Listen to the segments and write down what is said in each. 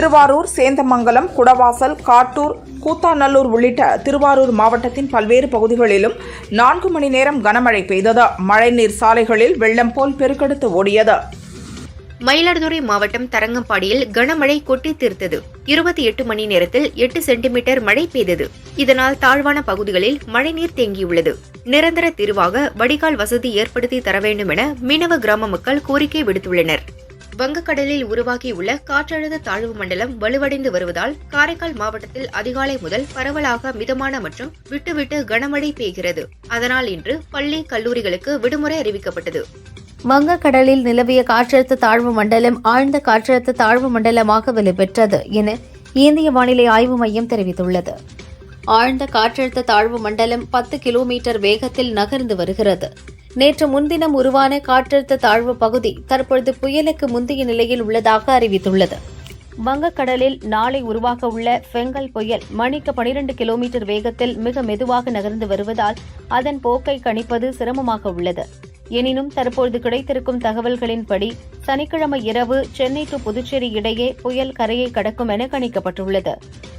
திருவாரூர் சேந்தமங்கலம் குடவாசல் காட்டூர் கூத்தாநல்லூர் உள்ளிட்ட திருவாரூர் மாவட்டத்தின் பல்வேறு பகுதிகளிலும் நான்கு மணி நேரம் கனமழை பெய்தது. மழைநீர் சாலைகளில் வெள்ளம் போல் பெருக்கெடுத்து ஓடியது. மயிலாடுதுறை மாவட்டம் தரங்கம்பாடியில் கனமழை கொட்டி தீர்த்தது. இருபத்தி எட்டு மணி நேரத்தில் எட்டு சென்டிமீட்டர் மழை பெய்தது. இதனால் தாழ்வான பகுதிகளில் மழைநீர் தேங்கியுள்ளது. நிரந்தர தீர்வாக வடிகால் வசதி ஏற்படுத்தி தர வேண்டும் என மீனவ கிராம மக்கள் கோரிக்கை விடுத்துள்ளனர். வங்கக்கடலில் உருவாகியுள்ள காற்றழுத்த தாழ்வு மண்டலம் வலுவடைந்து வருவதால் காரைக்கால் மாவட்டத்தில் அதிகாலை முதல் பரவலாக மிதமான மற்றும் விட்டுவிட்டு கனமழை பெய்கிறது. அதனால் இன்று பள்ளி கல்லூரிகளுக்கு விடுமுறை அறிவிக்கப்பட்டது. வங்கக்கடலில் நிலவிய காற்றழுத்த தாழ்வு மண்டலம் ஆழ்ந்த காற்றழுத்த தாழ்வு மண்டலமாக வலுப்பெற்றது என இந்திய வானிலை ஆய்வு மையம் தெரிவித்துள்ளது. ஆழ்ந்த காற்றழுத்த தாழ்வு மண்டலம் பத்து கிலோமீட்டர் வேகத்தில் நகர்ந்து வருகிறது. நேற்று முன்தினம் உருவான காற்றழுத்த தாழ்வு பகுதி தற்பொழுது புயலுக்கு முந்தைய நிலையில் உள்ளதாக அறிவித்துள்ளது. வங்கக்கடலில் நாளை உருவாக உள்ள பெங்கல் புயல் மணிக்கு 12 கிலோமீட்டர் வேகத்தில் மிக மெதுவாக நகர்ந்து வருவதால் அதன் போக்கை கணிப்பது சிரமமாக உள்ளது. எனினும் தற்பொழுது கிடைத்திருக்கும் தகவல்களின்படி சனிக்கிழமை இரவு சென்னை டு புதுச்சேரி இடையே புயல் கரையை கடக்கும் என கணிக்கப்பட்டுள்ளது.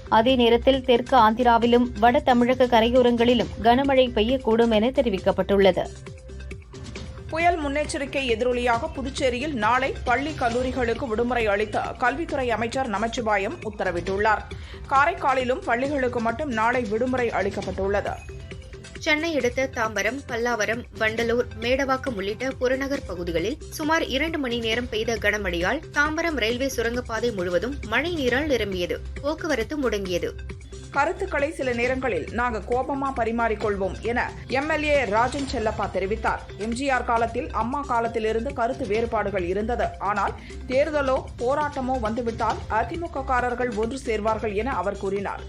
அதே நேரத்தில் தெற்கு ஆந்திராவிலும் வட தமிழக கரையோரங்களிலும் கனமழை பெய்யக்கூடும் என தெரிவிக்கப்பட்டுள்ளது. புயல் முன்னெச்சரிக்கை எதிரொலியாக புதுச்சேரியில் நாளை பள்ளி கல்லூரிகளுக்கு விடுமுறை அளித்த கல்வித்துறை அமைச்சர் நமச்சிவாயம் உத்தரவிட்டுள்ளார். காரைக்காலிலும் பள்ளிகளுக்கு மட்டும் நாளை விடுமுறை அளிக்கப்பட்டுள்ளது. சென்னை அடுத்த தாம்பரம் பல்லாவரம் வண்டலூர் மேடவாக்கம் உள்ளிட்ட புறநகர் பகுதிகளில் சுமார் இரண்டு மணி நேரம் பெய்த கனமழையால் தாம்பரம் ரயில்வே சுரங்கப்பாதை முழுவதும் மழை நீரால் நிரம்பியது. போக்குவரத்து முடங்கியது. கருத்துக்களை சில நேரங்களில் நாங்கள் கோபமா பரிமாறிக்கொள்வோம் என எம்எல்ஏ ராஜன் செல்லப்பா தெரிவித்தார். எம்ஜிஆர் காலத்தில் அம்மா காலத்திலிருந்து கருத்து வேறுபாடுகள் இருந்தது. ஆனால் தேர்தலோ போராட்டமோ வந்துவிட்டால் அதிமுக காரர்கள் ஒன்று சேர்வார்கள் என அவர் கூறினார்.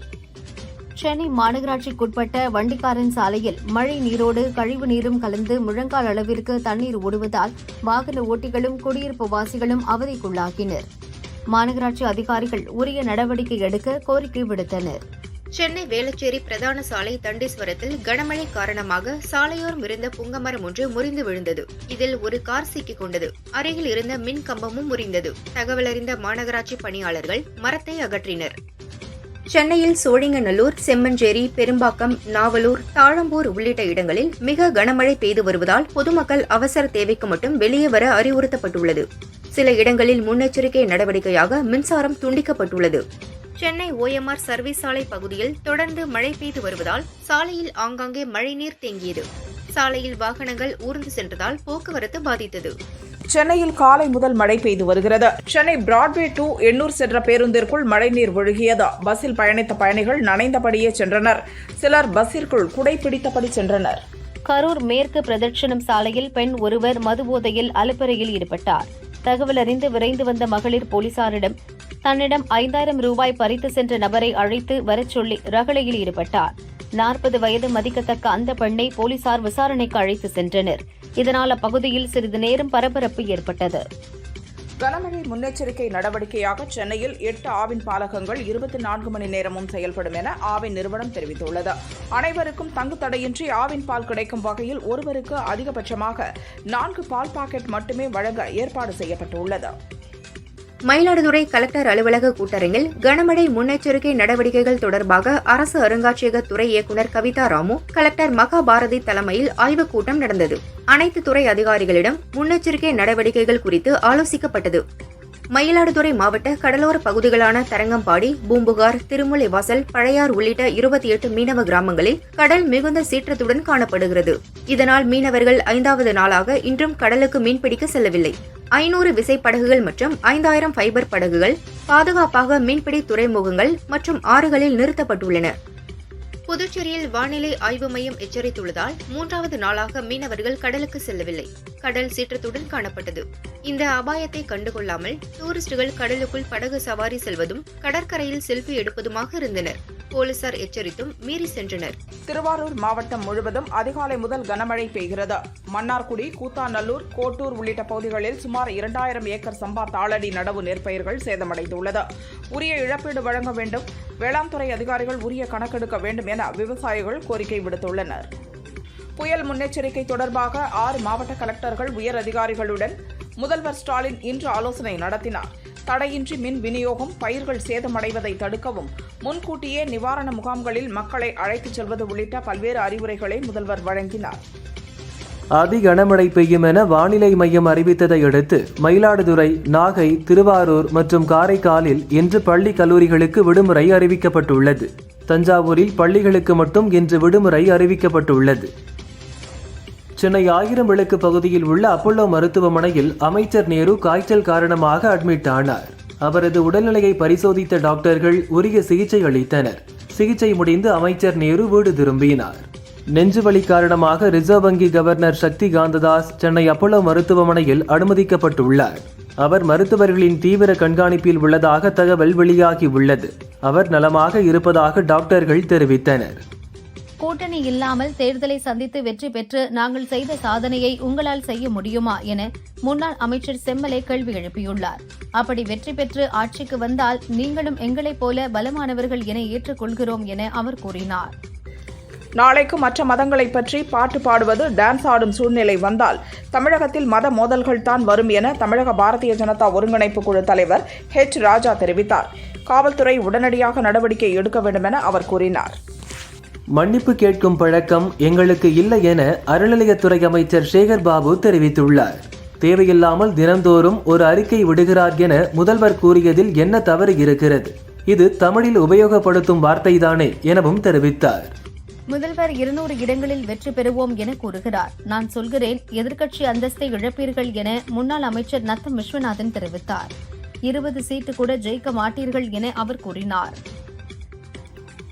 சென்னை மாநகராட்சிக்குட்பட்ட வண்டிக்காரன் சாலையில் மழை நீரோடு கழிவு நீரும் கலந்து முழங்கால் அளவிற்கு தண்ணீர் ஓடுவதால் வாகன ஓட்டிகளும் குடியிருப்பு வாசிகளும் அவதிக்குள்ளாகினர். மாநகராட்சி அதிகாரிகள் உரிய நடவடிக்கை எடுக்க கோரிக்கை விடுத்தனர். சென்னை வேளச்சேரி பிரதான சாலை தண்டீஸ்வரத்தில் கனமழை காரணமாக சாலையோரம் இருந்த புங்கமரம் ஒன்று முறிந்து விழுந்தது. இதில் ஒரு கார் சிக்கிக் கொண்டது. அருகில் இருந்த மின் கம்பமும் முறிந்தது. தகவலறிந்த மாநகராட்சி பணியாளர்கள் மரத்தை அகற்றினர். சென்னையில் சோழிங்கநல்லூர் செம்மஞ்சேரி பெரும்பாக்கம் நாவலூர் தாழம்பூர் உள்ளிட்ட இடங்களில் மிக கனமழை பெய்து வருவதால் பொதுமக்கள் அவசர தேவைக்கு மட்டும் வெளியே வர அறிவுறுத்தப்பட்டுள்ளது. சில இடங்களில் முன்னெச்சரிக்கை நடவடிக்கையாக மின்சாரம் துண்டிக்கப்பட்டுள்ளது. சென்னை ஓஎம்ஆர் சர்வீஸ் சாலை பகுதியில் தொடர்ந்து மழை பெய்து வருவதால் சாலையில் ஆங்காங்கே மழைநீர் தேங்கியது. சாலையில் வாகனங்கள் ஊர்ந்து சென்றதால் போக்குவரத்து பாதித்தது. சென்னையில் காலை முதல் மழை பெய்து வருகிறது. சென்னை பிராட்வே டு எண்ணூர் சென்ற பேருந்திற்குள் மழைநீர் ஒழுகியது. பஸ்ஸில் பயணித்த பயணிகள் நனைந்தபடியே சென்றனர். சிலர் பஸ்ஸிற்குள் குடை பிடித்தபடி சென்றனர். கரூர் மேற்கு பிரதட்சணம் சாலையில் பெண் ஒருவர் மதுபோதையில் அலுப்பறையில் ஈடுபட்டார். தகவல் அறிந்து விரைந்து வந்த மகளிர் போலீசாரிடம் தன்னிடம் ஐந்தாயிரம் ரூபாய் பறித்து சென்ற நபரை அழைத்து வரச் சொல்லி ரகளையில் ஈடுபட்டார். நாற்பது வயது மதிக்கத்தக்க அந்த பெண்ணை போலீசார் விசாரணைக்கு அழைத்து சென்றனர். இதனால் அப்பகுதியில் சிறிது நேரம் பரபரப்பு ஏற்பட்டது. கனமழை முன்னெச்சரிக்கை நடவடிக்கையாக சென்னையில் எட்டு ஆவின் பாலகங்கள் இருபத்தி நான்கு மணி நேரமும் செயல்படும் என ஆவின் நிறுவனம் தெரிவித்துள்ளது. அனைவருக்கும் தங்கு தடையின்றி ஆவின் பால் கிடைக்கும் வகையில் ஒருவருக்கு அதிகபட்சமாக நான்கு பால் பாக்கெட் மட்டுமே வழங்க ஏற்பாடு செய்யப்பட்டுள்ளது. மயிலாடுதுறை கலெக்டர் அலுவலக கூட்டரங்கில் கனமழை முன்னெச்சரிக்கை நடவடிக்கைகள் தொடர்பாக அரசு அருங்காட்சியக துறை இயக்குநர் கவிதா ராமு கலெக்டர் மகாபாரதி தலைமையில் ஆய்வுக் கூட்டம் நடந்தது. அனைத்து துறை அதிகாரிகளிடம் முன்னெச்சரிக்கை நடவடிக்கைகள் குறித்து ஆலோசிக்கப்பட்டது. மயிலாடுதுறை மாவட்ட கடலோர பகுதிகளான தரங்கம்பாடி பூம்புகார் திருமுலைவாசல் பழையார் உள்ளிட்ட இருபத்தி எட்டு மீனவ கிராமங்களில் கடல் மிகுந்த சீற்றத்துடன் காணப்படுகிறது. இதனால் மீனவர்கள் ஐந்தாவது நாளாக இன்றும் கடலுக்கு மீன்பிடிக்க செல்லவில்லை. ஐநூறு விசைப்படகுகள் மற்றும் ஐந்தாயிரம் ஃபைபர் படகுகள் பாதுகாப்பாக மீன்பிடி துறைமுகங்கள் மற்றும் ஆறுகளில் நிறுத்தப்பட்டுள்ளன. புதுச்சேரியில் வானிலை ஆய்வு மையம் எச்சரித்துள்ளதால் மூன்றாவது நாளாக மீனவர்கள் கடலுக்கு செல்லவில்லை. கடல் சீற்றத்துடன் காணப்பட்டது. இந்த அபாயத்தை கண்டுகொள்ளாமல் டூரிஸ்டுகள் கடலுக்குள் படகு சவாரி செல்வதும் கடற்கரையில் செல்ஃபி எடுப்பதுமாக இருந்தனர். போலீசார் எச்சரித்தும் மீறி சென்றனர். திருவாரூர் மாவட்டம் முழுவதும் அதிகாலை முதல் கனமழை பெய்கிறது. மன்னார்குடி கூத்தாநல்லூர் கோட்டூர் உள்ளிட்ட பகுதிகளில் சுமார் இரண்டாயிரம் ஏக்கர் சம்பா தாளடி நடவு நெற்பயிர்கள் சேதமடைந்துள்ளது. உரிய இழப்பீடு வழங்க வேண்டும். வேளாண் துறை அதிகாரிகள் உரிய கணக்கெடுக்க வேண்டும் என விவசாயிகள் கோரிக்கை விடுத்துள்ளனர். புயல் முன்னெச்சரிக்கை தொடர்பாக ஆறு மாவட்ட கலெக்டர்கள் உயர் அதிகாரிகளுடன் முதல்வர் ஸ்டாலின் இன்று ஆலோசனை நடத்தினார். தடையின்றி மின் விநியோகம் பயிர்கள் சேதமடைவதை தடுக்கவும் முன்கூட்டியே நிவாரண முகாம்களில் மக்களை அழைத்துச் செல்வது உள்ளிட்ட பல்வேறு அறிவுரைகளை முதல்வர் வழங்கினார். அதி கனமழை பெய்யும் என வானிலை மையம் அறிவித்ததை அடுத்து மயிலாடுதுறை நாகை திருவாரூர் மற்றும் காரைக்காலில் இன்று பள்ளி கல்லூரிகளுக்கு விடுமுறை அறிவிக்கப்பட்டுள்ளது. தஞ்சாவூரில் பள்ளிகளுக்கு மட்டும் இன்று விடுமுறை அறிவிக்கப்பட்டுள்ளது. சென்னை ஆயிரம் விளக்கு பகுதியில் உள்ள அப்பல்லோ மருத்துவமனையில் அமைச்சர் நேரு காய்ச்சல் காரணமாக அட்மிட் ஆனார். அவரது உடல்நிலையை பரிசோதித்த டாக்டர்கள் உரிய சிகிச்சை அளித்தனர். சிகிச்சை முடிந்து அமைச்சர் நேரு வீடு திரும்பினார். நெஞ்சுவலி காரணமாக ரிசர்வ் வங்கி கவர்னர் சக்தி காந்ததாஸ் சென்னை அப்பல்லோ மருத்துவமனையில் அனுமதிக்கப்பட்டுள்ளார். அவர் மருத்துவர்களின் தீவிர கண்காணிப்பில் உள்ளதாக தகவல் வெளியாகி உள்ளது. அவர் நலமாக இருப்பதாக டாக்டர்கள் தெரிவித்தனர். கூட்டணி இல்லாமல் தேர்தலை சந்தித்து வெற்றி பெற்று நாங்கள் செய்த சாதனையை உங்களால் செய்ய முடியுமா என முன்னாள் அமைச்சர் செம்மலை கேள்வி எழுப்பியுள்ளார். அப்படி வெற்றி பெற்று ஆட்சிக்கு வந்தால் நீங்களும் எங்களைப் போல பலமானவர்கள் என ஏற்றுக்கொள்கிறோம் என அவர் கூறினார். நாளைக்கு மற்ற மதங்களை பற்றி பாட்டு பாடுவது டான்ஸ் ஆடும் சூழ்நிலை வந்தால் தமிழகத்தில் மத மோதல்கள் தான் வரும் என தமிழக பாரதிய ஜனதா ஒருங்கிணைப்பு குழு தலைவர் ஹெச் ராஜா தெரிவித்தார். காவல்துறை உடனடியாக நடவடிக்கை எடுக்க வேண்டும் என அவர் கூறினார். மன்னிப்பு கேட்கும் பழக்கம் எங்களுக்கு இல்லை என அறநிலையத்துறை அமைச்சர் சேகர் பாபு தெரிவித்துள்ளார். தேவையில்லாமல் தினந்தோறும் ஒரு அறிக்கை விடுகிறார் என முதல்வர் கூறியதில் என்ன தவறு இருக்கிறது? இது தமிழில் உபயோகப்படுத்தும் வார்த்தைதானே எனவும் தெரிவித்தார். முதல்வர் இருநூறு இடங்களில் வெற்றி பெறுவோம் என கூறுகிறார். நான் சொல்கிறேன் எதிர்க்கட்சி அந்தஸ்தை இழப்பீர்கள் என முன்னாள் அமைச்சர் நத்தம் விஸ்வநாதன் தெரிவித்தார். இருபது சீட்டு கூட ஜெயிக்க மாட்டீர்கள் என அவர் கூறினார்.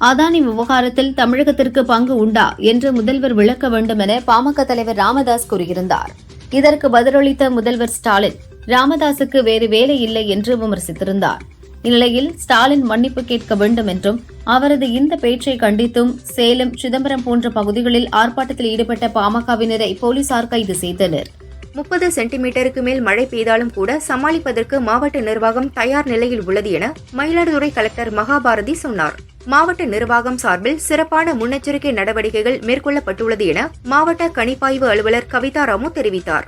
அதானி விவகாரத்தில் தமிழகத்திற்கு பங்கு உண்டா என்று முதல்வர் விளக்க வேண்டும் என பாமக தலைவர் ராமதாஸ் கூறியிருந்தார். இதற்கு பதிலளித்த முதல்வர் ஸ்டாலின் ராமதாசுக்கு வேறு வேலை இல்லை என்று விமர்சித்திருந்தார். இந்நிலையில் ஸ்டாலின் மன்னிப்பு கேட்க வேண்டும் என்றும் அவரது இந்த பேச்சை கண்டித்தும் சேலம் சிதம்பரம் போன்ற பகுதிகளில் ஆர்ப்பாட்டத்தில் ஈடுபட்ட பாமகவினரை போலீசார் கைது செய்தனா் முப்பது சென்டிமீட்டருக்கு மேல் மழை பெய்தாலும் கூட சமாளிப்பதற்கு மாவட்ட நிர்வாகம் தயார் நிலையில் உள்ளது என மயிலாடுதுறை கலெக்டர் மகாபாரதி சொன்னார். மாவட்ட நிர்வாகம் சார்பில் சிறப்பான முன்னெச்சரிக்கை நடவடிக்கைகள் மேற்கொள்ளப்பட்டுள்ளது என மாவட்ட கணிப்பாய்வு அலுவலர் கவிதா ராமு தெரிவித்தார்.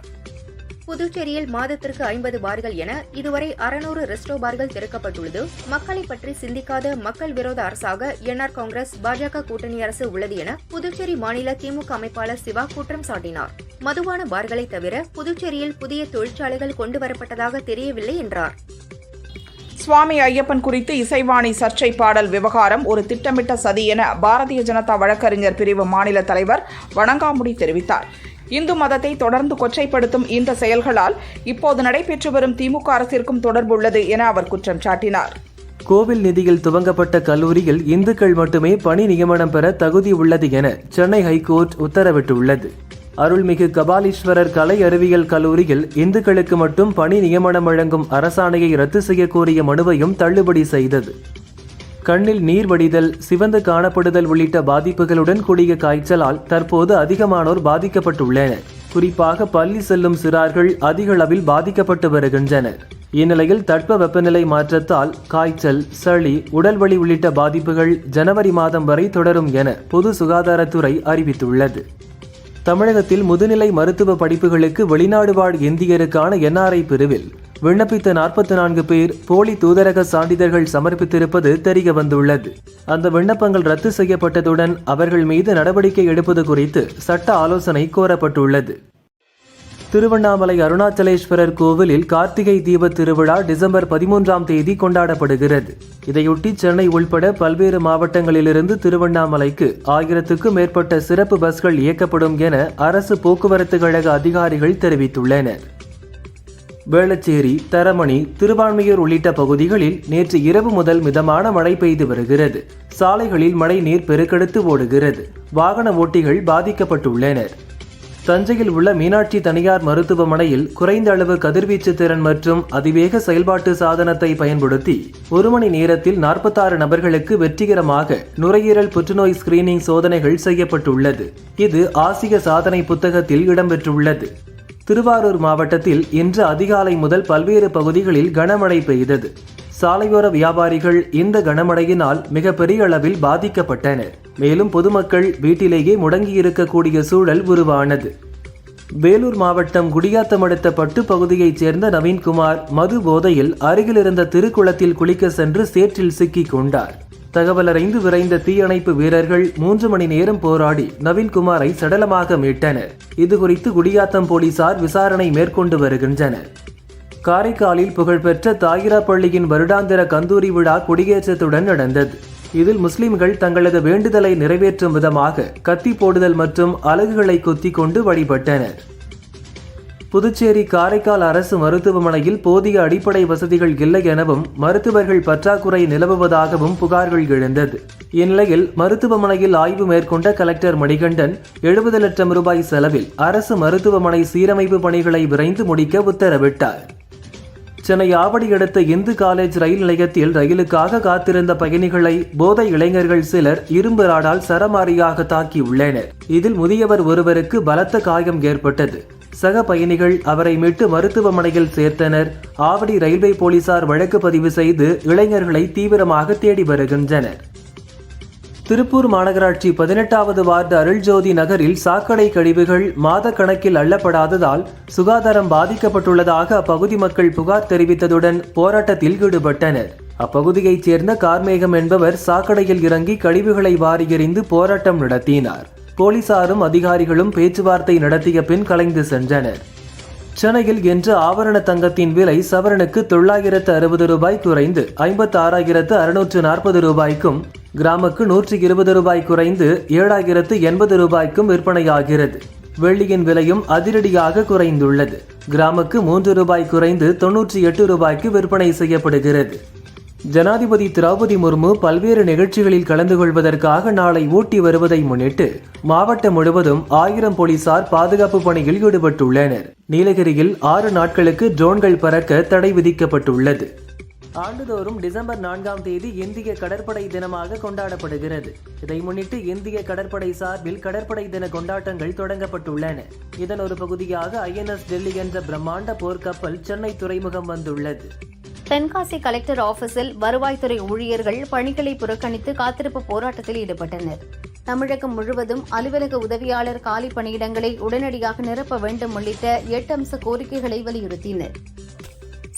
புதுச்சேரியில் மாதத்திற்கு ஐம்பது பார்கள் என இதுவரை அறுநூறு ரெஸ்டோ பார்கள் திறக்கப்பட்டுள்ளது. மக்களை பற்றி சிந்திக்காத மக்கள் விரோத அரசாக என்ஆர் காங்கிரஸ் பாஜக கூட்டணி அரசு உள்ளது என புதுச்சேரி மாநில திமுக அமைப்பாளர் சிவா குற்றம் சாட்டினார். மதுவான பார்களை தவிர புதுச்சேரியில் புதிய தொழிற்சாலைகள் கொண்டுவரப்பட்டதாக தெரியவில்லை என்றார். சுவாமி ஐயப்பன் குறித்து இசைவாணி சர்ச்சை பாடல் விவகாரம் ஒரு திட்டமிட்ட சதி என பாரதிய ஜனதா வழக்கறிஞர் பிரிவு மாநில தலைவர் வணங்காமுடி தெரிவித்தார். இந்து மதத்தை தொடர்ந்து கொச்சைப்படுத்தும் இந்த செயல்களால் இப்போது நடைபெற்று வரும் திமுக அரசிற்கும் தொடர்புள்ளது என அவர் குற்றம் சாட்டினார். கோவில் நிதியில் துவங்கப்பட்ட கல்லூரியில் இந்துக்கள் மட்டுமே பணி நியமனம் பெற தகுதி உள்ளது என சென்னை ஹைகோர்ட் உத்தரவிட்டுள்ளது. அருள்மிகு கபாலீஸ்வரர் கலை அறிவியல் கல்லூரியில் இந்துக்களுக்கு மட்டும் பணி நியமனம் வழங்கும் அரசாணையை ரத்து செய்யக்கோரிய மனுவையும் தள்ளுபடி செய்தது. கண்ணில் நீர் வடிதல் சிவந்து காணப்படுதல் உள்ளிட்ட பாதிப்புகளுடன் கூடிய காய்ச்சலால் தற்போது அதிகமானோர் பாதிக்கப்பட்டுள்ளனர். குறிப்பாக பள்ளி செல்லும் சிறார்கள் அதிக அளவில் பாதிக்கப்பட்டு வருகின்றனர். இந்நிலையில் தட்ப வெப்பநிலை மாற்றத்தால் காய்ச்சல் சளி உடல்வலி உள்ளிட்ட பாதிப்புகள் ஜனவரி மாதம் வரை தொடரும் என பொது சுகாதாரத்துறை அறிவித்துள்ளது. தமிழகத்தில் முதுநிலை மருத்துவ படிப்புகளுக்கு வெளிநாடு வாழ் இந்தியருக்கான என்ஆர்ஐ பிரிவில் விண்ணப்பித்த நாற்பத்தி நான்கு பேர் போலி தூதரக சான்றிதழ்கள் சமர்ப்பித்திருப்பது தெரிய வந்துள்ளது. அந்த விண்ணப்பங்கள் ரத்து செய்யப்பட்டதுடன் அவர்கள் மீது நடவடிக்கை எடுப்பது குறித்து சட்ட ஆலோசனை கோரப்பட்டுள்ளது. திருவண்ணாமலை அருணாச்சலேஸ்வரர் கோவிலில் கார்த்திகை தீப திருவிழா டிசம்பர் பதிமூன்றாம் தேதி கொண்டாடப்படுகிறது. இதையொட்டி சென்னை உள்பட பல்வேறு மாவட்டங்களிலிருந்து திருவண்ணாமலைக்கு ஆயிரத்துக்கும் மேற்பட்ட சிறப்பு பஸ்கள் இயக்கப்படும் என அரசு போக்குவரத்து கழக அதிகாரிகள் தெரிவித்துள்ளனர். வேளச்சேரி தரமணி திருவான்மையூர் உள்ளிட்ட பகுதிகளில் நேற்று இரவு முதல் மிதமான மழை பெய்து வருகிறது. சாலைகளில் மழை நீர் பெருக்கெடுத்து ஓடுகிறது. வாகன ஓட்டிகள் பாதிக்கப்பட்டுள்ளனர். தஞ்சையில் உள்ள மீனாட்சி தனியார் மருத்துவமனையில் குறைந்த அளவு கதிர்வீச்சு திறன் மற்றும் அதிவேக செயல்பாட்டு சாதனத்தை பயன்படுத்தி ஒரு மணி நேரத்தில் நாற்பத்தாறு நபர்களுக்கு வெற்றிகரமாக நுரையீரல் புற்றுநோய் ஸ்கிரீனிங் சோதனைகள் செய்யப்பட்டுள்ளது. இது ஆசிய சாதனை புத்தகத்தில் இடம்பெற்றுள்ளது. திருவாரூர் மாவட்டத்தில் இன்று அதிகாலை முதல் பல்வேறு பகுதிகளில் கனமழை பெய்தது. சாலையோர வியாபாரிகள் இந்த கனமழையினால் மிகப்பெரிய அளவில் பாதிக்கப்பட்டனர். மேலும் பொதுமக்கள் வீட்டிலேயே முடங்கியிருக்கக்கூடிய சூழல் உருவானது. வேலூர் மாவட்டம் குடியாத்தம் அடுத்த பட்டு பகுதியைச் சேர்ந்த நவீன்குமார் மது போதையில் அருகிலிருந்த திருக்குளத்தில் குளிக்க சென்று சேற்றில் சிக்கிக் கொண்டார். தகவல் அறிந்து விரைந்த தீயணைப்பு வீரர்கள் மூன்று மணி நேரம் போராடி நவீன்குமாரை சடலமாக மீட்டனர். இதுகுறித்து குடியாத்தம் போலீசார் விசாரணை மேற்கொண்டு வருகின்றனர். காரைக்காலில் புகழ்பெற்ற தாயிரா பள்ளியின் வருடாந்திர கந்தூரி விழா கொடியேற்றத்துடன் நடந்தது. இதில் முஸ்லிம்கள் தங்களது வேண்டுதலை நிறைவேற்றும் விதமாக கத்தி போடுதல் மற்றும் அலகுகளை குத்திக் கொண்டு வழிபட்டனர். புதுச்சேரி காரைக்கால் அரசு மருத்துவமனையில் போதிய அடிப்படை வசதிகள் இல்லை எனவும் மருத்துவர்கள் பற்றாக்குறை நிலவுவதாகவும் புகார்கள் எழுந்தது. இந்நிலையில் மருத்துவமனையில் ஆய்வு மேற்கொண்ட கலெக்டர் மணிகண்டன் எழுபது லட்சம் ரூபாய் செலவில் அரசு மருத்துவமனை சீரமைப்பு பணிகளை விரைந்து முடிக்க உத்தரவிட்டார். சென்னை ஆவடி அடுத்த இந்து காலேஜ் ரயில் நிலையத்தில் ரயிலுக்காக காத்திருந்த பயணிகளை போதை இளைஞர்கள் சிலர் இரும்பு ராடால் சரமாரியாக தாக்கியுள்ளனர். இதில் முதியவர் ஒருவருக்கு பலத்த காயம் ஏற்பட்டது. சக பயணிகள் அவரை மீட்டு மருத்துவமனையில் சேர்த்தனர். ஆவடி ரயில்வே போலீசார் வழக்கு பதிவு செய்து இளைஞர்களை தீவிரமாக தேடி வருகின்றனர். திருப்பூர் மாநகராட்சி பதினெட்டாவது வார்டு அருள்ஜோதி நகரில் சாக்கடை கழிவுகள் மாத கணக்கில் அள்ளப்படாததால் சுகாதாரம் பாதிக்கப்பட்டுள்ளதாக அப்பகுதி மக்கள் புகார் தெரிவித்ததுடன் போராட்டத்தில் ஈடுபட்டனர். அப்பகுதியைச் சேர்ந்த கார்மேகம் என்பவர் சாக்கடையில் இறங்கி கழிவுகளை வாரி எறிந்து போராட்டம் நடத்தினார். போலீசாரும் அதிகாரிகளும் பேச்சுவார்த்தை நடத்திய பின் கலைந்து சென்றனர். சென்னையில் இன்று ஆபரண தங்கத்தின் விலை சவரனுக்கு தொள்ளாயிரத்து அறுபது ரூபாய் குறைந்து ஐம்பத்து ஆறாயிரத்து அறுநூற்று நாற்பது ரூபாய்க்கும் கிராமுக்கு நூற்றி இருபது ரூபாய் குறைந்து ஏழாயிரத்து எண்பது ரூபாய்க்கும் விற்பனையாகிறது. வெள்ளியின் விலையும் அதிரடியாக குறைந்துள்ளது. கிராமுக்கு மூன்று ரூபாய் குறைந்து தொன்னூற்றி எட்டு ரூபாய்க்கு விற்பனை செய்யப்படுகிறது. ஜனாதிபதி திரௌபதி முர்மு பல்வேறு நிகழ்ச்சிகளில் கலந்து கொள்வதற்காக நாளை ஊட்டி வருவதை முன்னிட்டு மாவட்டம் முழுவதும் ஆயிரம் போலீசார் பாதுகாப்பு பணியில் ஈடுபட்டுள்ளனர். நீலகிரியில் ஆறு நாட்களுக்கு ட்ரோன்கள் பறக்க தடை விதிக்கப்பட்டுள்ளது. ஆண்டுதோறும் டிசம்பர் நான்காம் தேதி இந்திய கடற்படை தினமாக கொண்டாடப்படுகிறது. இதை முன்னிட்டு இந்திய கடற்படை சார்பில் கடற்படை தின கொண்டாட்டங்கள் தொடங்கப்பட்டுள்ளன. இதன் ஒரு பகுதியாக ஐஎன்எஸ் டெல்லி என்ற பிரம்மாண்ட போர்க்கப்பல் சென்னை துறைமுகம் வந்துள்ளது. தென்காசி கலெக்டர் ஆபீஸில் வருவாய்த்துறை ஊழியர்கள் பணிகளை புறக்கணித்து காத்திருப்பு போராட்டத்தில் ஈடுபட்டனர். தமிழகம் முழுவதும் அலுவலக உதவியாளர் காலி பணியிடங்களை உடனடியாக நிரப்ப வேண்டும் உள்ளிட்ட எட்டு அம்ச கோரிக்கைகளை வலியுறுத்தினர்.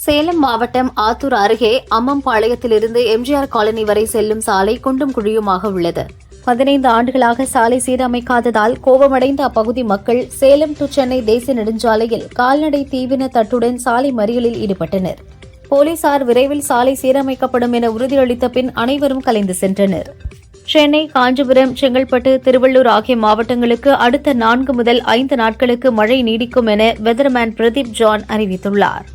சேலம் மாவட்டம் ஆத்தூர் அருகே அம்மம்பாளையத்திலிருந்து எம்ஜிஆர் காலனி வரை செல்லும் சாலை குண்டும் குழியுமாக உள்ளது. பதினைந்து ஆண்டுகளாக சாலை சீரமைக்காததால் கோபமடைந்த அப்பகுதி மக்கள் சேலம் டு சென்னை தேசிய நெடுஞ்சாலையில் கால்நடை தீவின தட்டுடன் சாலை மறியலில் ஈடுபட்டனர். போலீசார் விரைவில் சாலை சீரமைக்கப்படும் என உறுதியளித்த பின் அனைவரும் கலைந்து சென்றனர். சென்னை காஞ்சிபுரம் செங்கல்பட்டு திருவள்ளூர் ஆகிய மாவட்டங்களுக்கு அடுத்த நான்கு முதல் ஐந்து நாட்களுக்கு மழை நீடிக்கும் என வெதர்மேன் பிரதீப் ஜான் அறிவித்துள்ளார்.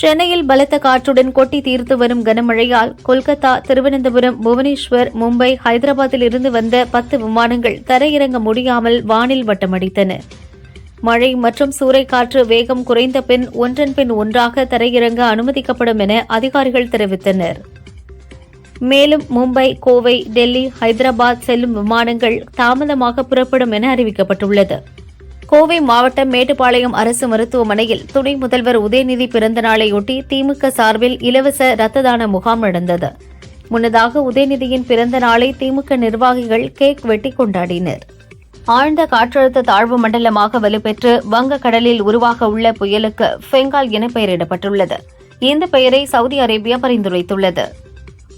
சென்னையில் பலத்த காற்றுடன் கொட்டி தீர்த்து வரும் கனமழையால் கொல்கத்தா திருவனந்தபுரம் புவனேஸ்வர் மும்பை ஹைதராபாத்தில் இருந்து வந்த பத்து விமானங்கள் தரையிறங்க முடியாமல் வானில் வட்டமடித்தன. மழை மற்றும் சூறைக்காற்று வேகம் குறைந்த பின் ஒன்றன் பின் ஒன்றாக தரையிறங்க அனுமதிக்கப்படும் என அதிகாரிகள் தெரிவித்தனர். மேலும் மும்பை கோவை டெல்லி ஹைதராபாத் செல்லும் விமானங்கள் தாமதமாக புறப்படும் என அறிவிக்கப்பட்டுள்ளது. கோவை மாவட்டம் மேட்டுப்பாளையம் அரசு மருத்துவமனையில் துணை முதல்வர் உதயநிதி பிறந்த நாளையொட்டி திமுக சார்பில் இலவச ரத்த தான முகாம் நடந்தது. முன்னதாக உதயநிதியின் பிறந்த நாளை திமுக நிர்வாகிகள் கேக் வெட்டி கொண்டாடினர். ஆழ்ந்த காற்றழுத்த தாழ்வு மண்டலமாக வலுப்பெற்று வங்கக்கடலில் உருவாக உள்ள புயலுக்கு ஃபெங்கால் என பெயரிடப்பட்டுள்ளது. இந்த பெயரை சவுதி அரேபியா பரிந்துரைத்துள்ளது.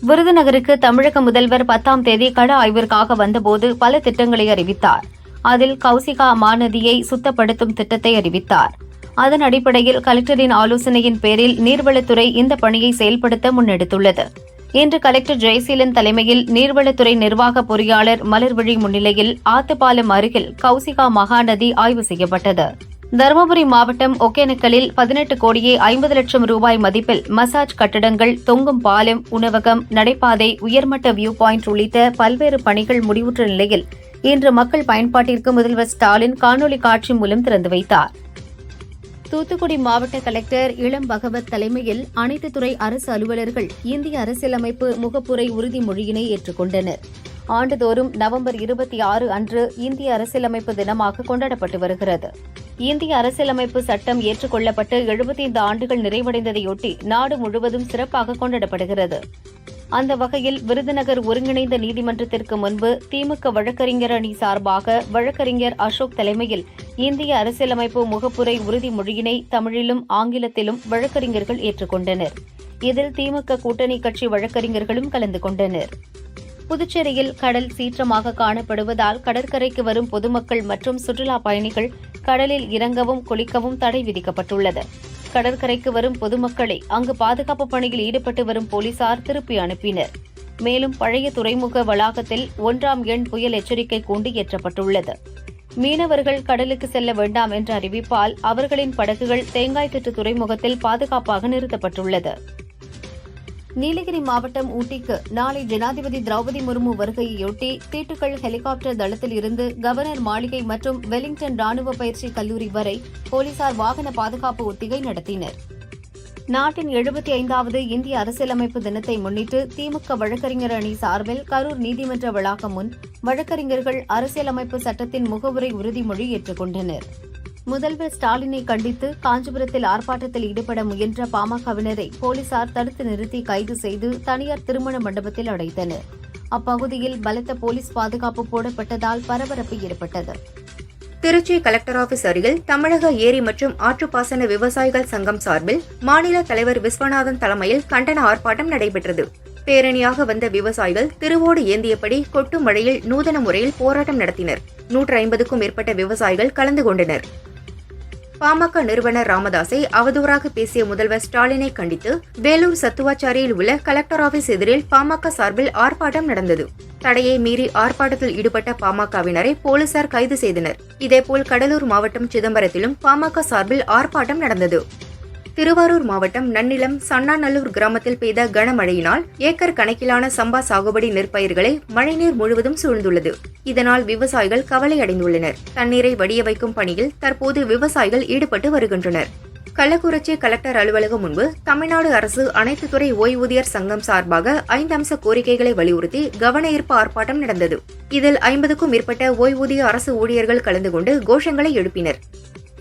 விருதுநகருக்கு தமிழக முதல்வர் பத்தாம் தேதி கள ஆய்விற்காக வந்தபோது பல திட்டங்களை அறிவித்தார். அதில் கௌசிகா மாநதியை சுத்தப்படுத்தும் திட்டத்தை அறிவித்தார். அதன் அடிப்படையில் கலெக்டரின் ஆலோசனையின் பேரில் நீர்வளத்துறை இந்த பணியை செயல்படுத்த முன்னெடுத்துள்ளது. இன்று கலெக்டர் ஜெயசீலன் தலைமையில் நீர்வளத்துறை நிர்வாக பொறியாளர் மலர்விழி முன்னிலையில் ஆத்துப்பாலம் அருகில் கௌசிகா மகாநதி ஆய்வு செய்யப்பட்டது. தருமபுரி மாவட்டம் ஒகேனக்கலில் பதினெட்டு கோடியே ஐம்பது லட்சம் ரூபாய் மதிப்பில் மசாஜ் கட்டடங்கள் தொங்கும் பாலம் உணவகம் நடைபாதை உயர்மட்ட வியூ பாயிண்ட் உள்ளிட்ட பல்வேறு பணிகள் முடிவுற்ற நிலையில் இன்று மக்கள் பயன்பாட்டிற்கு முதல்வர் ஸ்டாலின் காணொலி காட்சி மூலம் திறந்து வைத்தார். தூத்துக்குடி மாவட்ட கலெக்டர் இளம் பகவத் தலைமையில் அனைத்து துறை அரசு அலுவலர்கள் இந்திய அரசியலமைப்பு முகப்புரை உறுதிமொழியினை ஏற்றுக்கொண்டனர். ஆண்டுதோறும் நவம்பர் இருபத்தி ஆறு அன்று இந்திய அரசியலமைப்பு தினமாக கொண்டாடப்பட்டு வருகிறது. இந்திய அரசியலமைப்பு சட்டம் ஏற்றுக்கொள்ளப்பட்டு 75 ஆண்டுகள் நிறைவடைந்ததையொட்டி நாடு முழுவதும் சிறப்பாக கொண்டாடப்படுகிறது. அந்த வகையில் விருதுநகர் ஒருங்கிணைந்த நீதிமன்றத்திற்கு முன்பு திமுக வழக்கறிஞர் அணி சார்பாக வழக்கறிஞர் அசோக் தலைமையில் இந்திய அரசியலமைப்பு முகப்புரை உறுதிமொழியினை தமிழிலும் ஆங்கிலத்திலும் வழக்கறிஞர்கள் ஏற்றுக்கொண்டனர். இதில் திமுக கூட்டணி கட்சி வழக்கறிஞர்களும் கலந்து கொண்டனர். புதுச்சேரியில் கடல் சீற்றமாக காணப்படுவதால் கடற்கரைக்கு வரும் பொதுமக்கள் மற்றும் சுற்றுலா பயணிகள் கடலில் இறங்கவும் குளிக்கவும் தடை விதிக்கப்பட்டுள்ளது. கடற்கரைக்கு வரும் பொதுமக்களை அங்கு பாதுகாப்பு பணியில் ஈடுபட்டு வரும் போலீசார் திருப்பி அனுப்பினர். மேலும் பழைய துறைமுக வளாகத்தில் ஒன்றாம் எண் புயல் எச்சரிக்கை கூண்டு ஏற்றப்பட்டுள்ளது. மீனவர்கள் கடலுக்கு செல்ல வேண்டாம் என்ற அறிவிப்பால் அவர்களின் படகுகள் தேங்காய்த்திட்டு துறைமுகத்தில் பாதுகாப்பாக நிறுத்தப்பட்டுள்ளது. நீலகிரி மாவட்டம் ஊட்டிக்கு நாளை ஜனாதிபதி திரௌபதி முர்மு வருகையொட்டி தீட்டுக்கள் ஹெலிகாப்டர் தளத்தில் இருந்து கவர்னர் மாளிகை மற்றும் வெலிங்டன் ராணுவ பயிற்சி கல்லூரி வரை போலீசார் வாகன பாதுகாப்பு ஒத்திகை நடத்தினர். நாட்டின் எழுபத்தி ஐந்தாவது இந்திய அரசியலமைப்பு தினத்தை முன்னிட்டு திமுக வழக்கறிஞர் அணி சார்பில் கரூர் நீதிமன்ற வளாகம் முன் வழக்கறிஞர்கள் அரசியலமைப்பு சட்டத்தின் முகவுரை உறுதிமொழி ஏற்றுக்கொண்டனர். முதல்வர் ஸ்டாலினை கண்டித்து காஞ்சிபுரத்தில் ஆர்ப்பாட்டத்தில் ஈடுபட முயன்ற பாமகவினரை போலீசார் தடுத்து நிறுத்தி கைது செய்து தனியார் திருமண மண்டபத்தில் அடைத்தனர். அப்பகுதியில் பலத்த போலீஸ் பாதுகாப்பு போடப்பட்டதால் பரபரப்பு ஏற்பட்டது. திருச்சி கலெக்டர் ஆபீஸ் அருகில் தமிழக ஏரி மற்றும் ஆற்றுப்பாசன விவசாயிகள் சங்கம் சார்பில் மாநில தலைவர் விஸ்வநாதன் தலைமையில் கண்டன ஆர்ப்பாட்டம் நடைபெற்றது. பேரணியாக வந்த விவசாயிகள் திருவோடு ஏந்தியபடி கொட்டும் மழையில் நூதன முறையில் போராட்டம் நடத்தினர். நூற்று ஐம்பதுக்கும் மேற்பட்ட விவசாயிகள் கலந்து கொண்டனர். பாமக நிறுவனர் ராமதாஸை அவதூறாக பேசிய முதல்வர் ஸ்டாலினை கண்டித்து வேலூர் சத்துவாச்சாரியில் உள்ள கலெக்டர் ஆபீஸ் எதிரில் பாமக சார்பில் ஆர்ப்பாட்டம் நடந்தது. தடையை மீறி ஆர்ப்பாட்டத்தில் ஈடுபட்ட பாமகவினரை போலீசார் கைது செய்தனர். இதேபோல் கடலூர் மாவட்டம் சிதம்பரத்திலும் பாமக சார்பில் ஆர்ப்பாட்டம் நடந்தது. திருவாரூர் மாவட்டம் நன்னிலம் சன்னாநல்லூர் கிராமத்தில் பெய்த கனமழையினால் ஏக்கர் கணக்கிலான சம்பா சாகுபடி நெற்பயிர்களை மழைநீர் முழுவதும் சூழ்ந்துள்ளது. இதனால் விவசாயிகள் கவலை அடைந்துள்ளனர் தண்ணீரை வடிய வைக்கும் பணியில் தற்போது விவசாயிகள் ஈடுபட்டு வருகின்றனர். கள்ளக்குறிச்சி கலெக்டர் அலுவலகம் முன்பு தமிழ்நாடு அரசு அனைத்து துறை ஓய்வூதியர் சங்கம் சார்பாக ஐந்து அம்ச கோரிக்கைகளை வலியுறுத்தி கவன ஈர்ப்பு ஆர்ப்பாட்டம் நடந்தது. இதில் ஐம்பதுக்கும் மேற்பட்ட ஓய்வூதிய அரசு ஊழியர்கள் கலந்து கொண்டு கோஷங்களை எழுப்பினர்.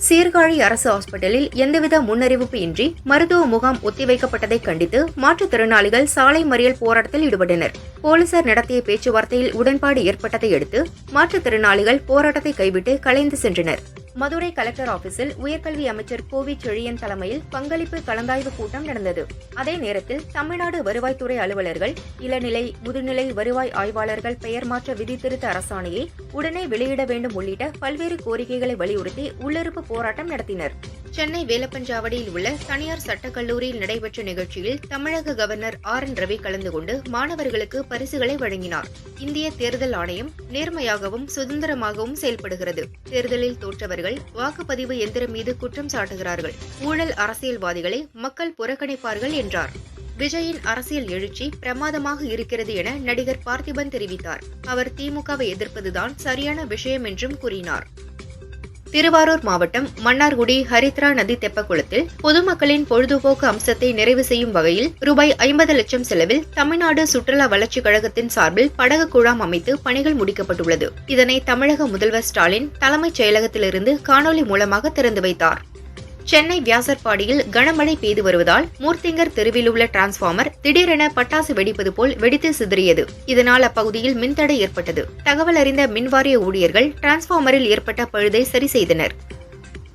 சீர்காழி அரசு ஹாஸ்பிட்டலில் எந்தவித முன்னறிவிப்பு இன்றி மருத்துவ முகாம் ஒத்திவைக்கப்பட்டதை கண்டித்து மாற்றுத்திறனாளிகள் சாலை மறியல் போராட்டத்தில் ஈடுபட்டனர். போலீசார் நடத்திய பேச்சுவார்த்தையில் உடன்பாடு ஏற்பட்டதை அடுத்து மாற்றுத்திறனாளிகள் போராட்டத்தை கைவிட்டு கலைந்து சென்றனர். மதுரை கலெக்டர் ஆபீஸில் உயர்கல்வி அமைச்சர் கோவி செழியன் தலைமையில் பங்களிப்பு கலந்தாய்வு கூட்டம் நடந்தது. அதே நேரத்தில் தமிழ்நாடு வருவாய்த்துறை அலுவலர்கள் இளநிலை முதுநிலை வருவாய் ஆய்வாளர்கள் பெயர் மாற்ற விதித்திருத்த அரசாணையை உடனே வெளியிட வேண்டும் உள்ளிட்ட பல்வேறு கோரிக்கைகளை வலியுறுத்தி உள்ளிருப்பு போராட்டம் நடத்தினர். சென்னை வேலப்பஞ்சாவடியில் உள்ள தனியார் சட்டக்கல்லூரியில் நடைபெற்ற நிகழ்ச்சியில் தமிழக கவர்னர் ஆர் என் ரவி கலந்து கொண்டு மாணவர்களுக்கு பரிசுகளை வழங்கினார். இந்திய தேர்தல் ஆணையம் நேர்மையாகவும் சுதந்திரமாகவும் செயல்படுகிறது. தேர்தலில் தோற்றவர் தோற்றவர்கள் வாக்குப்பதிவு எந்திரம் மீது குற்றம் சாட்டுகிறார்கள். ஊழல் அரசியல்வாதிகளை மக்கள் புறக்கணிப்பார்கள் என்றார். விஜயின் அரசியல் எழுச்சி பிரமாதமாக இருக்கிறது என நடிகர் பார்த்திபன் தெரிவித்தார். அவர் திமுகவை எதிர்ப்பதுதான் சரியான விஷயம் என்றும் கூறினார். திருவாரூர் மாவட்டம் மன்னார்குடி ஹரித்ரா நதி தெப்பக்குளத்தில் பொதுமக்களின் பொழுதுபோக்கு அம்சத்தை நிறைவு செய்யும் வகையில் ரூபாய் ஐம்பது லட்சம் செலவில் தமிழ்நாடு சுற்றுலா வளர்ச்சிக் கழகத்தின் சார்பில் படகு குழாம் அமைத்து பணிகள் முடிக்கப்பட்டுள்ளது. இதனை தமிழக முதல்வர் ஸ்டாலின் தலைமைச் செயலகத்திலிருந்து காணொலி மூலமாக திறந்து வைத்தார். சென்னை வியாசர்பாடியில் கனமழை பெய்து வருவதால் மூர்த்திங்கர் தெருவில் உள்ள டிரான்ஸ்பார்மர் திடீரென பட்டாசு வெடிப்பது போல் வெடித்து சிதறியது. இதனால் அப்பகுதியில் மின்தடை ஏற்பட்டது. தகவல் அறிந்த மின்வாரிய ஊழியர்கள் டிரான்ஸ்பார்மரில் ஏற்பட்ட பழுதை சரி செய்தனர்.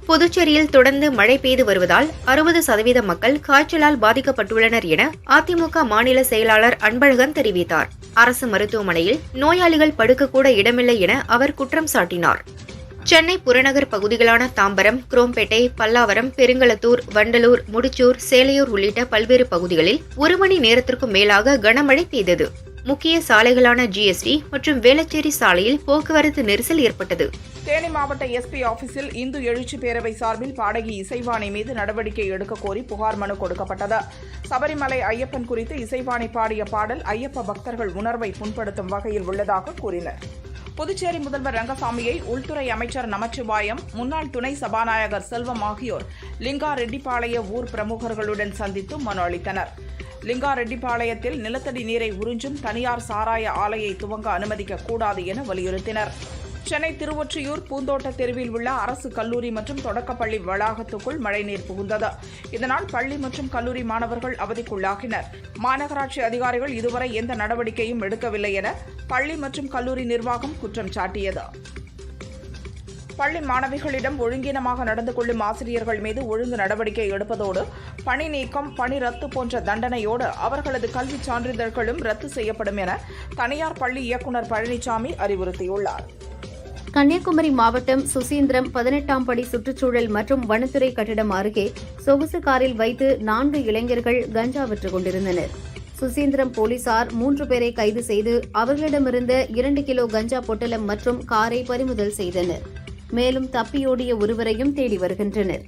புதுச்சேரியில் தொடர்ந்து மழை பெய்து வருவதால் அறுபது சதவீத மக்கள் காய்ச்சலால் பாதிக்கப்பட்டுள்ளனர் என அதிமுக மாநில செயலாளர் அன்பழகன் தெரிவித்தார். அரசு மருத்துவமனையில் நோயாளிகள் படுக்கக்கூட இடமில்லை என அவர் குற்றம் சாட்டினார். சென்னை புறநகர் பகுதிகளான தாம்பரம் குரோம்பேட்டை பல்லாவரம் பெருங்களத்தூர் வண்டலூர் முடிச்சூர் சேலையூர் உள்ளிட்ட பல்வேறு பகுதிகளில் ஒரு மணி நேரத்திற்கும் மேலாக கனமழை பெய்தது. முக்கிய சாலைகளான ஜிஎஸ்டி மற்றும் வேளச்சேரி சாலையில் போக்குவரத்து நெரிசல் ஏற்பட்டது. தேனி மாவட்ட எஸ்பி ஆபீஸில் இந்து எழுச்சி பேரவை சார்பில் பாடகி இசைவாணி மீது நடவடிக்கை எடுக்க கோரி புகார் மனு கொடுக்கப்பட்டது. சபரிமலை ஐயப்பன் குறித்து இசைவாணி பாடிய பாடல் ஐயப்ப பக்தர்கள் உணர்வை புண்படுத்தும் வகையில் உள்ளதாக கூறினர். புதுச்சேரி முதல்வர் ரங்கசாமியை உள்துறை அமைச்சர் நமச்சிவாயம் முன்னாள் துணை சபாநாயகர் செல்வம் ஆகியோர் லிங்காரெட்டிப்பாளைய ஊர் பிரமுகர்களுடன் சந்தித்து மனு அளித்தனர். லிங்காரெட்டிப்பாளையத்தில் நிலத்தடி நீரை உறிஞ்சும் தனியார் சாராய ஆலையை துவங்க அனுமதிக்க கூடாது என வலியுறுத்தினர். சென்னை திருவொற்றியூர் பூந்தோட்ட தெருவில் உள்ள அரசு கல்லூரி மற்றும் தொடக்கப்பள்ளி வளாகத்துக்குள் மழைநீர் புகுந்தது. இதனால் பள்ளி மற்றும் கல்லூரி மாணவர்கள் அவதிக்குள்ளாகினர். மாநகராட்சி அதிகாரிகள் இதுவரை எந்த நடவடிக்கையும் எடுக்கவில்லை என பள்ளி மற்றும் கல்லூரி நிர்வாகம் குற்றம் சாட்டியது. பள்ளி மாணவிகளிடம் ஒழுங்கீனமாக நடந்து கொள்ளும் ஆசிரியர்கள் மீது ஒழுங்கு நடவடிக்கை எடுப்பதோடு பணி நீக்கம் பணி ரத்து போன்ற தண்டனையோடு அவர்களது கல்விச் சான்றிதழ்களும் ரத்து செய்யப்படும் என தனியார் பள்ளி இயக்குநர் பழனிசாமி அறிவுறுத்தியுள்ளார். கன்னியாகுமரி மாவட்டம் சுசீந்திரம் பதினெட்டாம் படி சுற்றுச்சூழல் மற்றும் வனத்துறை கட்டிடம் அருகே சொகுசு காரில் வைத்து நான்கு இளைஞர்கள் கஞ்சா விற்றுக் கொண்டிருந்தனர். சுசீந்திரம் போலீசார் மூன்று பேரை கைது செய்து அவர்களிடமிருந்த இரண்டு கிலோ கஞ்சா பொட்டலம் மற்றும் காரை பறிமுதல் செய்தனர். மேலும் தப்பியோடிய ஒருவரையும் தேடி வருகின்றனர்.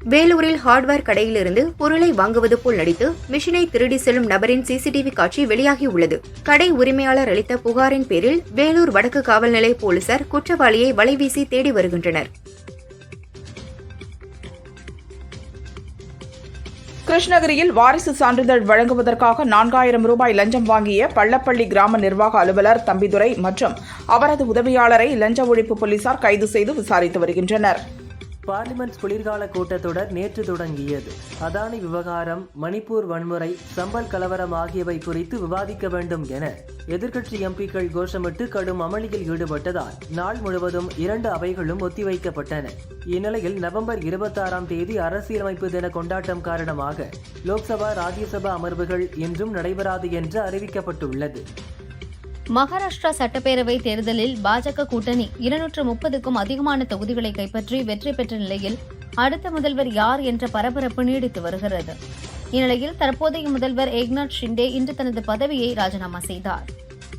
வேலூரில் ஹார்ட்வேர் கடையிலிருந்து பொருளை வாங்குவது போல் நடித்து மிஷினை திருடி செல்லும் நபரின் சிசிடிவி காட்சி வெளியாகியுள்ளது. கடை உரிமையாளர் அளித்த புகாரின் பேரில் வேலூர் வடக்கு காவல் நிலைய போலீசார் குற்றவாளியை வலைவீசி தேடி வருகின்றனர். கிருஷ்ணகிரியில் வாரிசு சான்றிதழ் வழங்குவதற்காக நான்காயிரம் ரூபாய் லஞ்சம் வாங்கிய பள்ளப்பள்ளி கிராம நிர்வாக அலுவலர் தம்பிதுரை மற்றும் அவரது உதவியாளரை லஞ்ச ஒழிப்பு போலீசார் கைது செய்து விசாரித்து வருகின்றனர். பார்லிமெண்ட் குளிர்கால கூட்டத்தொடர் நேற்று தொடங்கியது. அதானி விவகாரம் மணிப்பூர் வன்முறை சம்பல் கலவரம் ஆகியவை குறித்து விவாதிக்க வேண்டும் என எதிர்க்கட்சி எம்பிக்கள் கோஷமிட்டு கடும் அமளியில் ஈடுபட்டதால் நாள் முழுவதும் இரண்டு அவைகளும் ஒத்திவைக்கப்பட்டன. இந்நிலையில் நவம்பர் இருபத்தாறாம் தேதி அரசியலமைப்பு தின கொண்டாட்டம் காரணமாக லோக்சபா ராஜ்யசபா அமர்வுகள் இன்றும் நடைபெறாது என்று அறிவிக்கப்பட்டுள்ளது. மகாராஷ்டிரா சட்டப்பேரவை தேர்தலில் பாஜக கூட்டணி இருநூற்று முப்பதுக்கும் அதிகமான தொகுதிகளை கைப்பற்றி வெற்றி பெற்ற நிலையில் அடுத்த முதல்வர் யார் என்ற பரபரப்பு நீடித்து வருகிறது. இந்நிலையில் தற்போதைய முதல்வர் ஏக்நாத் ஷிண்டே இன்று தனது பதவியை ராஜினாமா செய்தார்.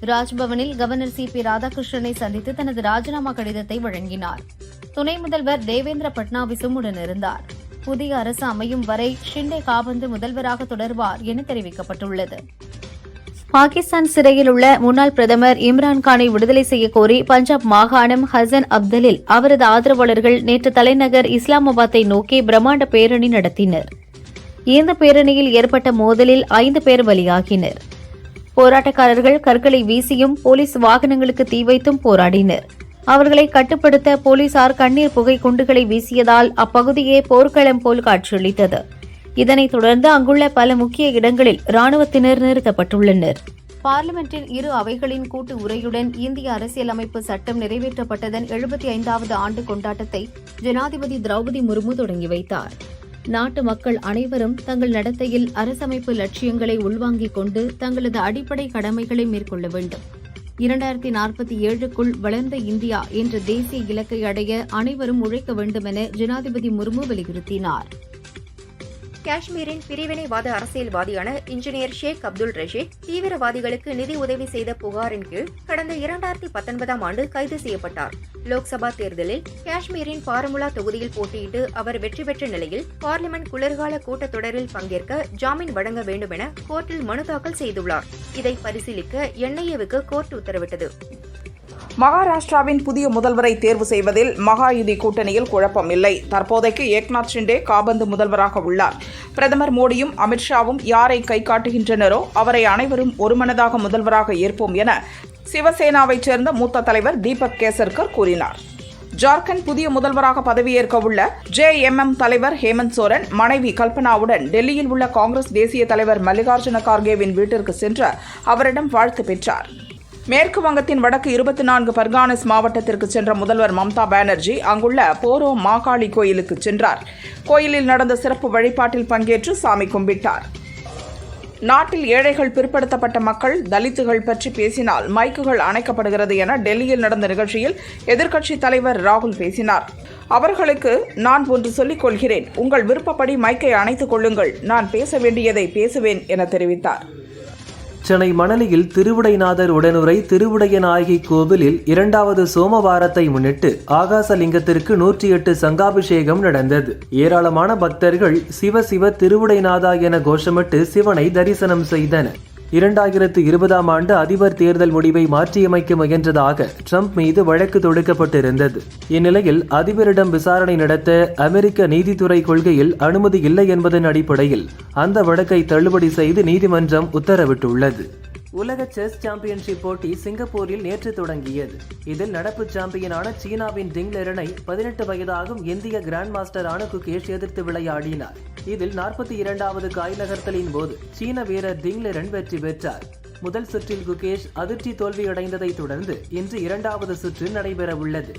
ராஜ்பவனில் கவர்னர் சி பி ராதாகிருஷ்ணனை சந்தித்து தனது ராஜினாமா கடிதத்தை வழங்கினார். துணை முதல்வர் தேவேந்திர பட்னாவிஸும் உடனிருந்தார் புதிய அரசு அமையும் வரை ஷிண்டே காபந்து முதல்வராக தொடர்வார் என தெரிவிக்கப்பட்டுள்ளது. பாகிஸ்தான் சிறையில் உள்ள முன்னாள் பிரதமர் இம்ரான்கானை விடுதலை செய்ய கோரி பஞ்சாப் மாகாணம் ஹசன் அப்தலில் அவரது ஆதரவாளர்கள் நேற்று தலைநகர் இஸ்லாமாபாத்தை நோக்கி பிரம்மாண்ட பேரணி நடத்தினர். இந்த பேரணியில் ஏற்பட்ட மோதலில் ஐந்து பேர் பலியாகினர். போராட்டக்காரர்கள் கற்களை வீசியும் போலீஸ் வாகனங்களுக்கு தீ வைத்தும் போராடினர். அவர்களை கட்டுப்படுத்த போலீசார் கண்ணீர் புகை குண்டுகளை வீசியதால் அப்பகுதியே போர்க்களம் போல் காட்சியளித்தது. இதனைத் தொடர்ந்து அங்குள்ள பல முக்கிய இடங்களில் ராணுவத்தினர் நிறுத்தப்பட்டுள்ளனர். பார்லிமெண்டின் இரு அவைகளின் கூட்டு உரையுடன் இந்திய அரசியலமைப்பு சட்டம் நிறைவேற்றப்பட்டதன் எழுபத்தி ஐந்தாவது ஆண்டு கொண்டாட்டத்தை ஜனாதிபதி திரௌபதி முர்மு தொடங்கி வைத்தார். நாட்டு மக்கள் அனைவரும் தங்கள் நடத்தையில் அரசமைப்பு லட்சியங்களை உள்வாங்கிக் கொண்டு தங்களது அடிப்படை கடமைகளை மேற்கொள்ள வேண்டும். இரண்டாயிரத்தி நாற்பத்தி ஏழுக்குள் வளர்ந்த இந்தியா என்ற தேசிய இலக்கை அடைய அனைவரும் உழைக்க வேண்டும் என ஜனாதிபதி முர்மு வலியுறுத்தினார். காஷ்மீரின் பிரிவினைவாத அரசியல்வாதியான இன்ஜினியர் ஷேக் அப்துல் ரஷீத் தீவிரவாதிகளுக்கு நிதி உதவி செய்த புகாரின் கீழ் கடந்த இரண்டாயிரத்தி பத்தொன்பதாம் ஆண்டு கைது செய்யப்பட்டார். லோக்சபா தேர்தலில் காஷ்மீரின் பாரமுலா தொகுதியில் போட்டியிட்டு அவர் வெற்றி பெற்ற நிலையில் பார்லிமெண்ட் குளிர்கால கூட்டத்தொடரில் பங்கேற்க ஜாமீன் வழங்க வேண்டும் என கோர்ட்டில் மனு தாக்கல் செய்துள்ளார். இதை பரிசீலிக்க என்ஐஏவுக்கு கோர்ட் உத்தரவிட்டது. மகாராஷ்டிராவின் புதிய முதல்வரை தேர்வு செய்வதில் மகாயுதி கூட்டணியில் குழப்பம் இல்லை. தற்போதைக்கு ஏக்நாத் ஷிண்டே காபந்து முதல்வராக உள்ளார். பிரதமர் மோடியும் அமித்ஷாவும் யாரை கை காட்டுகின்றனரோ அவரை அனைவரும் ஒருமனதாக முதல்வராக ஏற்போம் என சிவசேனாவைச் சேர்ந்த மூத்த தலைவர் தீபக் கேசர்கர் கூறினார். ஜார்க்கண்ட் புதிய முதல்வராக பதவியேற்க உள்ள ஜேஎம்எம் தலைவர் ஹேமந்த் சோரன் மனைவி கல்பனாவுடன் டெல்லியில் உள்ள காங்கிரஸ் தேசிய தலைவர் மல்லிகார்ஜுன கார்கேவின் வீட்டிற்கு சென்று அவரிடம் வாழ்த்து பெற்றார். மேற்கு வங்கத்தின் வடக்கு இருபத்தி நான்கு பர்கானஸ் மாவட்டத்திற்கு சென்ற முதல்வர் மம்தா பானர்ஜி அங்குள்ள போரோ மாகாளி கோயிலுக்கு சென்றார். கோயிலில் நடந்த சிறப்பு வழிபாட்டில் பங்கேற்று சாமி கும்பிட்டார். நாட்டில் ஏழைகள் பிற்படுத்தப்பட்ட மக்கள் தலித்துகள் பற்றி பேசினால் மைக்குகள் அணைக்கப்படுகிறது என டெல்லியில் நடந்த நிகழ்ச்சியில் எதிர்க்கட்சித் தலைவர் ராகுல் பேசினார். அவர்களுக்கு நான் ஒன்று சொல்லிக் கொள்கிறேன். உங்கள் விருப்பப்படி மைக்கை அணைத்துக் கொள்ளுங்கள். நான் பேச வேண்டியதை பேசுவேன் என தெரிவித்தார். சென்னை மணலியில் திருவுடைநாதர் உடனுரை திருவுடையநாயகி கோவிலில் இரண்டாவது சோமவாரத்தை முன்னிட்டு ஆகாசலிங்கத்திற்கு நூற்றி எட்டு சங்காபிஷேகம் நடந்தது. ஏராளமான பக்தர்கள் சிவ சிவ திருவுடைநாதா என கோஷமிட்டு சிவனை தரிசனம் செய்தனர். இரண்டாயிரத்து இருபதாம் ஆண்டு அதிபர் தேர்தல் முடிவை மாற்றியமைக்க முயன்றதாக ட்ரம்ப் மீது வழக்கு தொடுக்கப்பட்டிருந்தது. இந்நிலையில் அதிபரிடம் விசாரணை நடத்த அமெரிக்க நீதித்துறை கொள்கையில் அனுமதி இல்லை என்பதன் அடிப்படையில் அந்த வழக்கை தள்ளுபடி செய்து நீதிமன்றம் உத்தரவிட்டுள்ளது. உலக செஸ் சாம்பியன்ஷிப் போட்டி சிங்கப்பூரில் நேற்று தொடங்கியது. இதில் நடப்பு சாம்பியனான சீனாவின் டிங் லெரனை பதினெட்டு வயதாகும் இந்திய கிராண்ட் மாஸ்டரான குகேஷ் எதிர்த்து விளையாடினார். இதில் நாற்பத்தி இரண்டாவது காய் நகர்த்தலின் போது சீன வீரர் டிங் லெரன் வெற்றி பெற்றார். முதல் சுற்றில் குகேஷ் அதிர்ச்சி தோல்வியடைந்ததைத் தொடர்ந்து இன்று இரண்டாவது சுற்று நடைபெறவுள்ளது.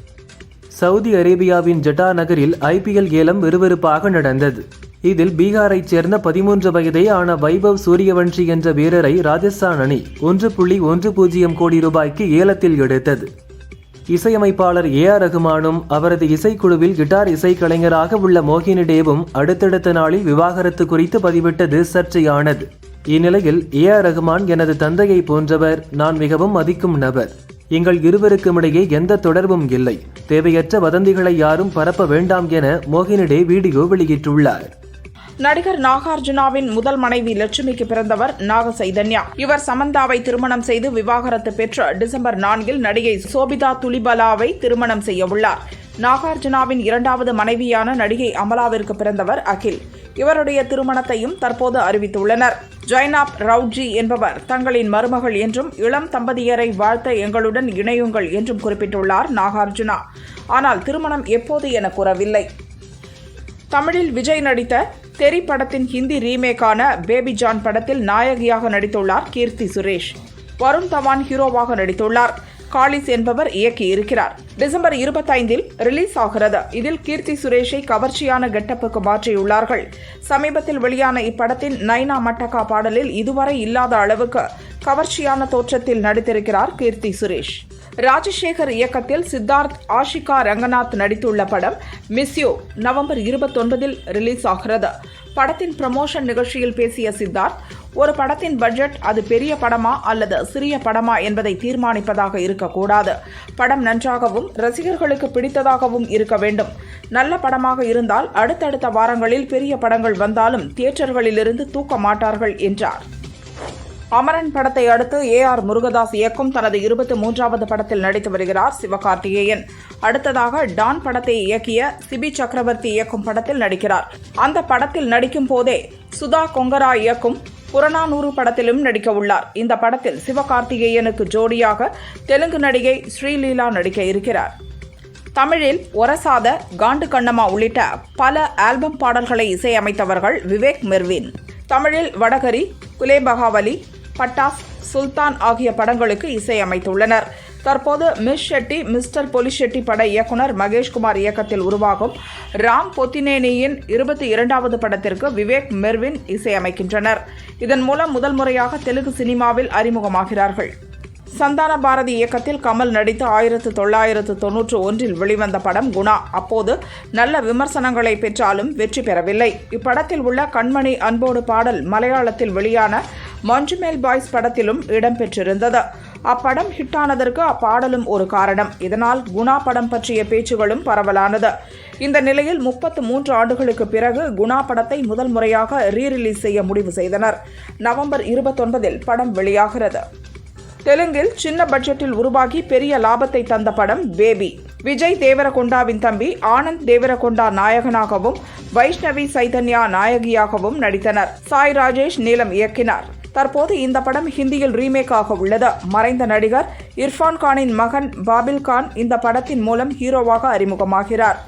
சவுதி அரேபியாவின் ஜட்டா நகரில் ஐபிஎல் ஏலம் விறுவிறுப்பாக நடந்தது. இதில் பீகாரைச் சேர்ந்த பதிமூன்று வயதே ஆன வைபவ் சூரியவன்ஷி என்ற வீரரை ராஜஸ்தான் அணி ஒன்று புள்ளி ஒன்று பூஜ்ஜியம் கோடி ரூபாய்க்கு ஏலத்தில் எடுத்தது. இசையமைப்பாளர் ஏ ஆர் ரகுமானும் அவரது இசைக்குழுவில் கிட்டார் இசைக்கலைஞராக உள்ள மோகினி டேவும் அடுத்தடுத்த நாளில் விவாகரத்து குறித்து பதிவிட்டது சர்ச்சையானது. இந்நிலையில் ஏ ஆர் ரகுமான் எனது தந்தையை போன்றவர் நான் மிகவும் மதிக்கும் நபர். எங்கள் இருவருக்கும் இடையே எந்த தொடர்பும் இல்லை. தேவையற்ற வதந்திகளை யாரும் பரப்ப வேண்டாம் என மோகினிடே வீடியோ வெளியிட்டுள்ளார். நடிகர் நாகார்ஜுனாவின் முதல் மனைவி லட்சுமிக்கு பிறந்தவர் நாக சைதன்யா இவர் சமந்தாவை திருமணம் செய்து விவாகரத்து பெற்று டிசம்பர் நான்கில் நடிகை சோபிதா துலிபலாவை திருமணம் செய்ய உள்ளார். நாகார்ஜுனாவின் இரண்டாவது மனைவியான நடிகை அமலாவிற்கு பிறந்தவர் அகில். இவருடைய திருமணத்தையும் தற்போது அறிவித்துள்ளனர். ஜைனாப் ரவுட்ஜி என்பவர் தங்களின் மருமகள் என்றும் இளம் தம்பதியரை வாழ்த்த எங்களுடன் இணையுங்கள் என்றும் குறிப்பிட்டுள்ளார் நாகார்ஜுனா. ஆனால் திருமணம் எப்போது என கூறவில்லை. தமிழில் விஜய் நடித்த தெரி படத்தின் ஹிந்தி ரீமேக்கான பேபி ஜான் படத்தில் நாயகியாக நடித்துள்ளார் கீர்த்தி சுரேஷ். வருண் தவான் ஹீரோவாக நடித்துள்ளார். காலிஸ் என்பவர் இயக்கியிருக்கிறார். டிசம்பர் இருபத்தைந்தில் ரிலீஸ் ஆகிறது. இதில் கீர்த்தி சுரேஷை கவர்ச்சியான கெட்டப்புக்கு மாற்றியுள்ளார்கள். சமீபத்தில் வெளியான இப்படத்தின் நைனா மட்டக்கா பாடலில் இதுவரை இல்லாத அளவுக்கு கவர்ச்சியான தோற்றத்தில் நடித்திருக்கிறார் கீர்த்தி சுரேஷ். ராஜசேகர் இயக்கத்தில் சித்தார்த் ஆஷிகா ரங்கநாத் நடித்துள்ள படம் மிஸ்யூ நவம்பர் இருபத்தொன்பதில் ரிலீஸ் ஆகிறது. படத்தின் ப்ரமோஷன் நிகழ்ச்சியில் பேசிய சித்தார்த் ஒரு படத்தின் பட்ஜெட் அது பெரிய படமா அல்லது சிறிய படமா என்பதை தீர்மானிப்பதாக இருக்கக்கூடாது. படம் நன்றாகவும் ரசிகர்களுக்கு பிடித்ததாகவும் இருக்க வேண்டும். நல்ல படமாக இருந்தால் அடுத்தடுத்த வாரங்களில் பெரிய படங்கள் வந்தாலும் தியேட்டர்களிலிருந்து தூக்க மாட்டார்கள் என்றார். அமரன் படத்தை அடுத்து ஏ ஆர் முருகதாஸ் இயக்கும் தனது இருபத்தி மூன்றாவது படத்தில் நடித்து வருகிறார் சிவகார்த்திகேயன். அடுத்ததாக டான் படத்தை இயக்கிய சிபி சக்கரவர்த்தி இயக்கும் படத்தில் நடிக்கிறார். அந்த படத்தில் நடிக்கும் போதே சுதா கொங்கரா இயக்கும் புறநானூறு படத்திலும் நடிக்க உள்ளார். இந்த படத்தில் சிவகார்த்திகேயனுக்கு ஜோடியாக தெலுங்கு நடிகை ஸ்ரீலீலா நடிக்க இருக்கிறார். தமிழில் ஒரசாத காண்டு கண்ணம்மா உள்ளிட்ட பல ஆல்பம் பாடல்களை இசையமைத்தவர்கள் விவேக் மெர்வின். தமிழில் வடகரி குலேபகாவலி பட்டாஸ் சுல்தான் ஆகிய படங்களுக்கு இசையமைத்துள்ளனர். தற்போது மிஸ் ஷெட்டி மிஸ்டர் பொலிஷெட்டி பட இயக்குனர் மகேஷ்குமார் இயக்கத்தில் உருவாகும் ராம் பொத்தினேனியின் இருபத்தி இரண்டாவது படத்திற்கு விவேக் மெர்வின் இசையமைக்கின்றனர். இதன் மூலம் முதல் முறையாக தெலுங்கு சினிமாவில் அறிமுகமாகிறார்கள். சந்தான பாரதி இயக்கத்தில் கமல் நடித்து ஆயிரத்து தொள்ளாயிரத்து தொன்னூற்று ஒன்றில் வெளிவந்த படம் குணா. அப்போது நல்ல விமர்சனங்களை பெற்றாலும் வெற்றி பெறவில்லை. இப்படத்தில் உள்ள கண்மணி அன்போடு பாடல் மலையாளத்தில் வெளியான மஞ்சுமேல் பாய்ஸ் படத்திலும் இடம்பெற்றிருந்தது. அப்படம் ஹிட்டானதற்கு அப்பாடலும் ஒரு காரணம். இதனால் குணா படம் பற்றிய பேச்சுகளும் பரவலானது. இந்த நிலையில் முப்பத்து மூன்று ஆண்டுகளுக்கு பிறகு குணா படத்தை முதல் முறையாக ரீரிலீஸ் செய்ய முடிவு செய்தனர். நவம்பர் இருபத்தொன்பதில் படம் வெளியாகிறது. தெலுங்கில் சின்ன பட்ஜெட்டில் உருவாகி பெரிய லாபத்தை தந்த படம் பேபி. விஜய் தேவரகொண்டாவின் தம்பி ஆனந்த் தேவரகொண்டா நாயகனாகவும் வைஷ்ணவி சைதன்யா நாயகியாகவும் நடித்தனர். சாய் ராஜேஷ் நீலம் இயக்கினார். தற்போது இந்த படம் ஹிந்தியில் ரீமேக் ஆக உள்ளது. மறைந்த நடிகர் இர்ஃபான் கானின் மகன் பாபில் கான் இந்த படத்தின் மூலம் ஹீரோவாக அறிமுகமாகிறார்.